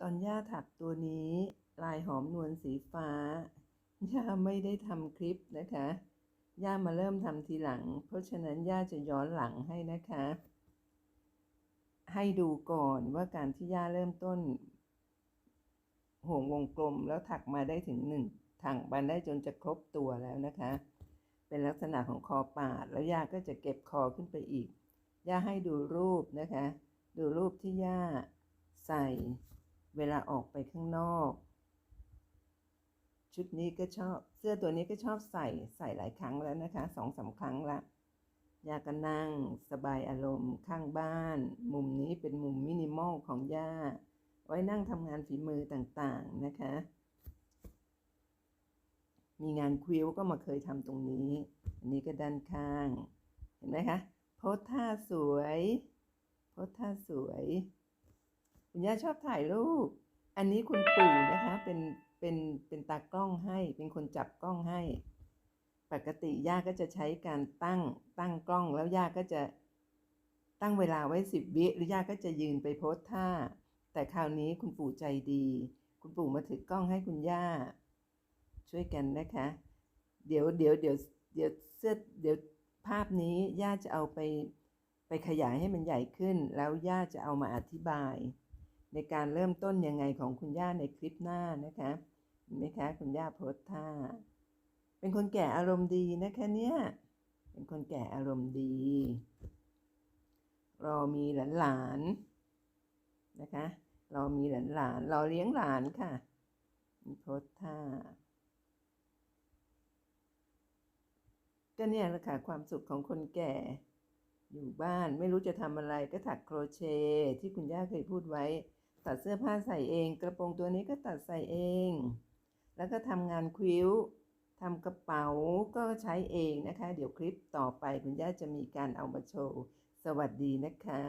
ตอนย่าถักตัวนี้ลายหอมนวลสีฟ้า ย่าไม่ได้ทำคลิปนะคะ ย่ามาเริ่มทำทีหลัง เพราะฉะนั้นย่าจะย้อนหลังให้นะคะ ให้ดูก่อนว่าการที่ย่าเริ่มต้นห่วงวงกลมแล้วถักมาได้ถึงหนึ่งถังบันได้จนจะครบตัวแล้วนะคะ เป็นลักษณะของคอปาด แล้วย่าก็จะเก็บคอขึ้นไปอีก ย่าให้ดูรูปนะคะ ดูรูปที่ย่าใส่ เวลาออกไปข้างนอก ชุดนี้ก็ชอบเสื้อตัวนี้ก็ชอบใส่ใส่หลายครั้งแล้วนะคะสองสาครั้งละย่าก็นั่งสบายอารมณ์ข้างบ้าน มุมนี้เป็นมุมมินิมอลของย่า ไว้นั่งทำงานฝีมือต่างๆนะคะ มีงานควิลก็มาเคยทำตรงนี้ อันนี้ก็ด้านข้าง เห็นไหมคะโพสท่าสวยโพสท่าสวย คุณย่าชอบถ่ายรูป อันนี้คุณปู่นะคะ เป็นเป็นเป็นตากล้องให้ เป็นคนจับกล้องให้ ปกติย่าก็จะใช้การตั้งตั้งกล้องแล้วย่าก็จะตั้งเวลาไว้สิบวิหรือย่าก็จะยืนไปโพสท่า แต่คราวนี้คุณปู่ใจดี คุณปู่มาถือกล้องให้คุณย่า ช่วยกันนะคะ เดี๋ยวเดี๋ยวเดี๋ยวเดี๋ยวเสื้อเดี๋ยวภาพนี้ย่าจะเอาไปไปขยายให้มันใหญ่ขึ้น แล้วย่าจะเอามาอธิบาย ในการเริ่มต้นยังไงของคุณย่าในคลิปหน้านะคะเห็นไหมคะคุณย่าโพสท่า เป็นคนแก่อารมณ์ดีนะคะเนี่ยเป็นคนแก่อารมณ์ดี เรอมีหลานๆนะคะ เรอมีหลานๆเรอเลี้ยงหลานค่ะโพสท่าก็เนี่ยแหละค่ะความสุขของคนแก่ อยู่บ้านไม่รู้จะทำอะไรก็ถักโครเชต์ที่คุณย่าเคยพูดไว้ ตัดเสื้อผ้าใส่เอง กระโปรงตัวนี้ก็ตัดใส่เอง แล้วก็ทำงานควิลทำกระเป๋าก็ใช้เองนะคะ เดี๋ยวคลิปต่อไปคุณย่าจะมีการเอามาโชว์ สวัสดีนะคะ